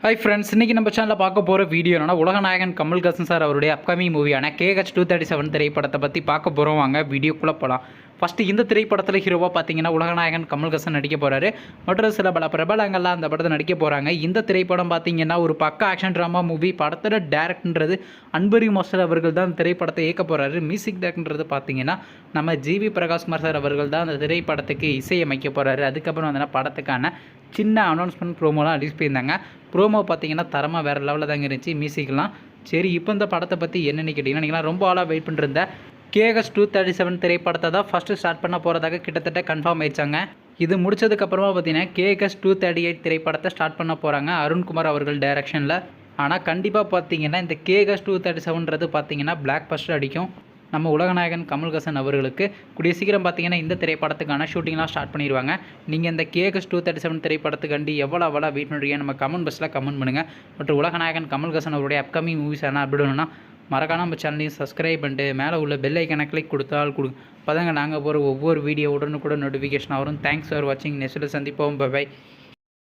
Hi friends இன்றைக்கி நம்ம சேனலில் பார்க்க போகிற வீடியோ என்னன்னா உலகநாயகன் கமல்ஹாசன் சார் அவருடைய upcoming மூவியான K H two thirty seven திரைப்படத்தை பற்றி பார்க்க போகிறோம் வாங்க வீடியோக்குள்ளே போகலாம் ஃபஸ்ட்டு இந்த திரைப்படத்தில் ஹீரோவாக பார்த்தீங்கன்னா உலகநாயகன் கமல்ஹாசன் நடிக்க போகிறாரு மற்றும் சில பல பிரபலங்கள்லாம் அந்த படத்தை நடிக்க போகிறாங்க இந்த திரைப்படம் பார்த்தீங்கன்னா ஒரு பக்க ஆக்ஷன் ட்ராமா மூவி படத்தோட டேரக்ட்ன்றது அன்பரி மோஸ்டர் அவர்கள் தான் திரைப்படத்தை இயக்க போகிறாரு மியூசிக் டேரக்டர்ன்றது பார்த்தீங்கன்னா நம்ம ஜிவி பிரகாஷ்குமார் சார் அவர்கள் தான் அந்த திரைப்படத்துக்கு இசையமைக்க போகிறாரு அதுக்கப்புறம் வந்து படத்துக்கான சின்ன அனௌன்ஸ்மெண்ட் ப்ரோமோலாம் ரிலீஸ் பண்ணியிருந்தாங்க. ப்ரோமோ பார்த்தீங்கன்னா தரமாக வேறு லெவலில் தாங்க இருந்துச்சு. மியூசிக்லாம் சரி இப்போ இந்த படத்தை பற்றி என்னென்னு கேட்டிங்கன்னா நீங்களாம் ரொம்ப ஆளாக வெயிட் பண்ணிருந்தேன் கேஎஸ் டூ தேர்ட்டி செவன் திரைப்படத்தை தான் ஃபஸ்ட்டு ஸ்டார்ட் பண்ண போகிறதாக கிட்டத்தட்ட கன்ஃபார்ம் ஆயிடுச்சாங்க. இது முடிச்சதுக்கப்புறமா பார்த்தீங்கன்னா கேஎஸ் டூ தேர்ட்டி எயிட் திரைப்படத்தை ஸ்டார்ட் பண்ண போகிறாங்க அருண்குமார் அவர்கள் டைரக்ஷனில் ஆனால் கண்டிப்பாக பார்த்தீங்கன்னா இந்த கேஎஸ் டூ தேர்ட்டி செவன்றது பார்த்தீங்கன்னா பிளாக் பஸ்டர் அடிக்கும். நம்ம உலகநாயகன் கமல்ஹாசன் அவர்களுக்கு கூடிய சீக்கிரம் பார்த்தீங்கன்னா இந்த திரைப்படத்துக்கான ஷூட்டிங்லாம் ஸ்டார்ட் பண்ணிடுவாங்க. நீங்கள் இந்த கேஎஸ் டூ தேர்ட்டி செவன் திரைப்படத்துக்காண்டி எவ்வளோ எவ்வளோ வெயிட் பண்ணுறீங்க நம்ம கமெண்ட் பஸ்ஸில் கமெண்ட் பண்ணுங்கள் மற்றும் உலகநாயகன் கமல்ஹாசன் அவருடைய அப்கமிங் மூவிஸ் என்ன அப்படின்னா மறக்காமல் நம்ம சேனலையும் சப்ஸ்கிரைப் பண்ணிட்டு மேலே உள்ள பெல் ஐக்கனை கிளிக் கொடுத்தால் கொடு. அப்போதாங்க நாங்கள் போகிற ஒவ்வொரு வீடியோ உடனுக்குடன் நோட்டிஃபிகேஷன் வரும். தேங்க்ஸ் ஃபார் வாட்சிங் நெக்ஸ்ட்டில் சந்திப்போம். பை